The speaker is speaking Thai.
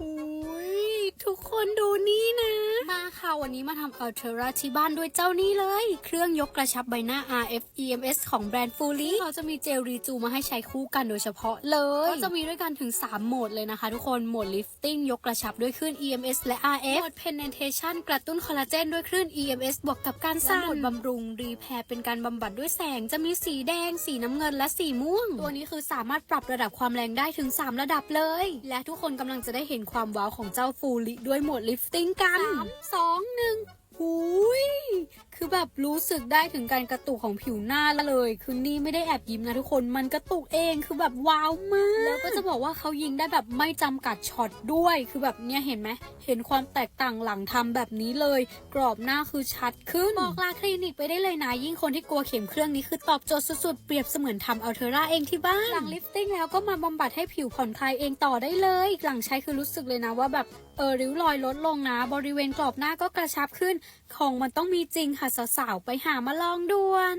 อุ้ยทุกคนดูนี่ วันนี้มาทำอัลเทอร่าที่บ้านด้วยเจ้านี่เลย เครื่องยกกระชับใบหน้า RF EMS ของแบรนด์ฟูลี่เขาจะมีเจลรีจูมาให้ใช้คู่กันโดยเฉพาะเลยก็จะมีด้วยกันถึง 3 โหมดเลยนะคะทุกคน โหมดลิฟติ้งยกกระชับด้วยคลื่น EMS และ RF โหมด penetration กระตุ้นคอลลาเจนด้วยคลื่น EMS บวกกับการสร้างโหมดบำรุงรีแพร์เป็นการบำบัดด้วยแสง จะมีสีแดง สีน้ำเงินและสีม่วง ตัวนี้คือสามารถปรับระดับความแรงได้ถึง 3 ระดับเลย และทุกคนกำลังจะได้เห็นความว้าวของเจ้าฟูลิด้วยโหมดลิฟติ้งกัน3 2 1หูยคือ แบบรู้สึกได้ถึงการกระตุกของผิวหน้าเลย คือนี่ไม่ได้แอบยิ้มนะทุกคน มันกระตุกเองคือแบบว้าวมาก แล้วก็จะบอกว่าเขายิงได้แบบไม่จำกัดช็อตด้วย คือแบบเนี้ยเห็นไหม เห็นความแตกต่างหลังทำแบบนี้เลย กรอบหน้าคือชัดขึ้น บอกลาคลินิกไปได้เลยนะ ยิ่งคนที่กลัวเข็มเครื่องนี้คือตอบโจทย์สุดๆ เปรียบเสมือนทำอัลเทอร่าเองที่บ้าน หลังลิฟติ้งแล้วก็มาบำบัดให้ผิวผ่อนคลายเองต่อได้เลย หลังใช้คือรู้สึกเลยนะว่าแบบเออริ้วรอยลดลงนะ บริเวณกรอบหน้าก็กระชับขึ้น ของมันต้องมีจริงค่ะสาวๆไปหามาลองด่วน